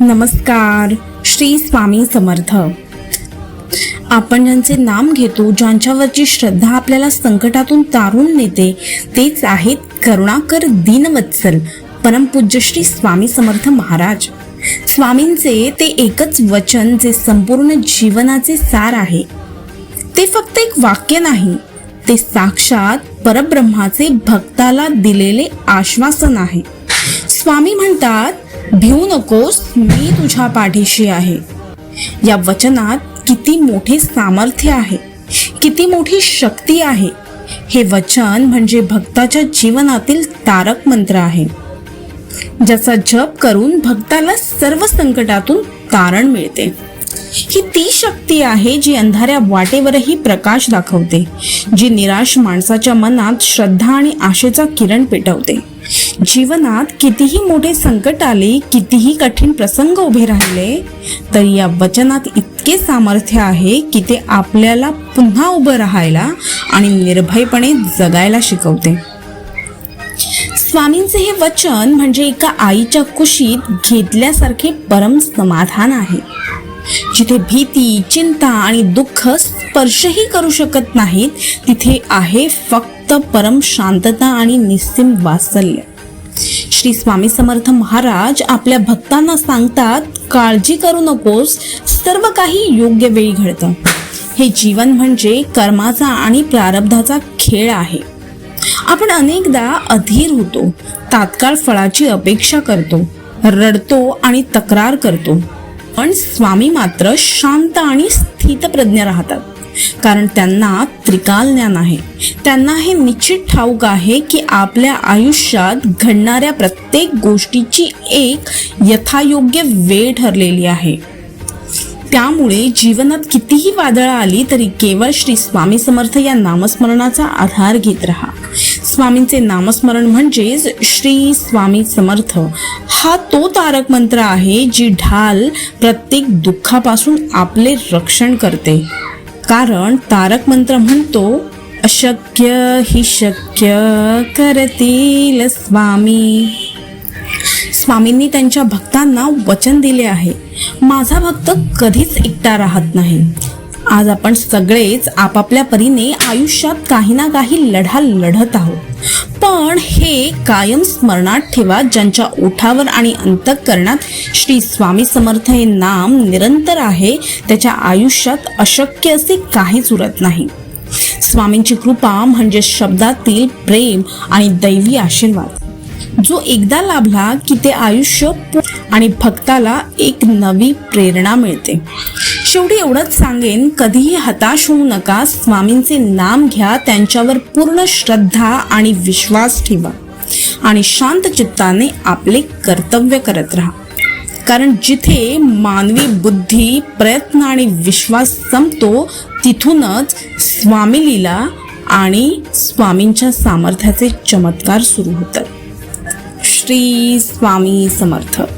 नमस्कार श्री स्वामी समर्थ. आपण ज्यांचे नाम घेतो ज्यांच्यावरची श्रद्धा आपल्याला संकटातून तारून नेते तेच आहेत करुणाकर दीनवत्सल परमपूज्य श्री स्वामी समर्थ महाराज. स्वामींचे ते एकच वचन जे संपूर्ण जीवनाचे सार आहे. ते फक्त एक वाक्य नाही ते साक्षात परब्रह्माचे भक्ताला दिलेले आश्वासन आहे. स्वामी म्हणतात भिवू नकोस मी तुझ्या पाठीशी आहे. या वचनात किती मोठे सामर्थ्य आहे किती मोठी शक्ती आहे. हे वचन म्हणजे भक्ताच्या जीवनातील तारक मंत्र आहे. ज्याचा जप करून भक्ताला सर्व संकटातून तारण मिळते. ही ती शक्ती आहे जी अंधाऱ्या वाटेवरही प्रकाश दाखवते जी निराश माणसाच्या मनात श्रद्धा आणि आशेचा किरण पेटवते. जीवनात कितीही मोठे संकट आले कितीही कठीण प्रसंग उभे राहिले तरी या वचनात इतके सामर्थ्य आहे की ते आपल्याला पुन्हा उभं राहायला आणि निर्भयपणे जगायला शिकवते. स्वामींचे हे वचन म्हणजे एका आईच्या कुशीत घेतल्यासारखे परम समाधान आहे. जिथे भीती चिंता आणि दुःख स्पर्शही करू शकत नाहीत तिथे आहे फक्त परम शांतता आणि निस्सिम वात्सल्य. श्री स्वामी समर्थ महाराज आपल्या भक्तांना सांगतात काळजी करू नकोस सर्व काही योग्य वेळी घडतं. हे जीवन म्हणजे कर्माचा आणि प्रारब्धाचा खेळ आहे. आपण अनेकदा अधीर होतो तात्काळ फळाची अपेक्षा करतो रडतो आणि तक्रार करतो. पण स्वामी मात्र शांत आणि स्थितप्रज्ञ राहतात. कारण त्यांना त्रिकाल ज्ञान आहे. त्यांना हे निश्चित ठाऊक आहे की आपल्या आयुष्यात घडणाऱ्या प्रत्येक गोष्टीची एक यथायोग्य वेळ ठरलेली आहे. त्यामुळे जीवनात कितीही वादळं आली तरी केवळ श्री स्वामी समर्थ या नामस्मरणाचा आधार घेत राहा. स्वामींचे नामस्मरण म्हणजेच श्री स्वामी समर्थ. हा तो तारक मंत्र आहे जी ढाल प्रत्येक दुःखापासून आपले रक्षण करते. कारण तारक मंत्र म्हणतो अशक्य ही शक्य करतील स्वामी. स्वामींनी त्यांच्या भक्तांना वचन दिले आहे. माझा भक्त कधीच एकटा राहत नाही. आज आपण सगळेच आपापल्या परीने आयुष्यात काही ना काही लढा लढत आहोत. पण हे कायम स्मरणात ठेवा ज्यांच्या ओठावर आणि अंतःकरणात श्री स्वामी समर्थ हे नाम निरंतर आहे त्याच्या आयुष्यात अशक्य असे काहीच उरत नाही. स्वामींची कृपा म्हणजे शब्दातील प्रेम आणि दैवी आशीर्वाद. जो एकदा लाभला की ते आयुष्य आणि भक्ताला एक नवी प्रेरणा मिळते. शेवटी एवढंच सांगेन कधीही हताश होऊ नका. स्वामींचे नाम घ्या त्यांच्यावर पूर्ण श्रद्धा आणि विश्वास ठेवा. आणि शांत चित्ताने आपले कर्तव्य करत राहा. कारण जिथे मानवी बुद्धी प्रयत्न आणि विश्वास संपतो तिथूनच स्वामी लीला आणि स्वामींच्या सामर्थ्याचे चमत्कार सुरू होतात. श्री स्वामी समर्थ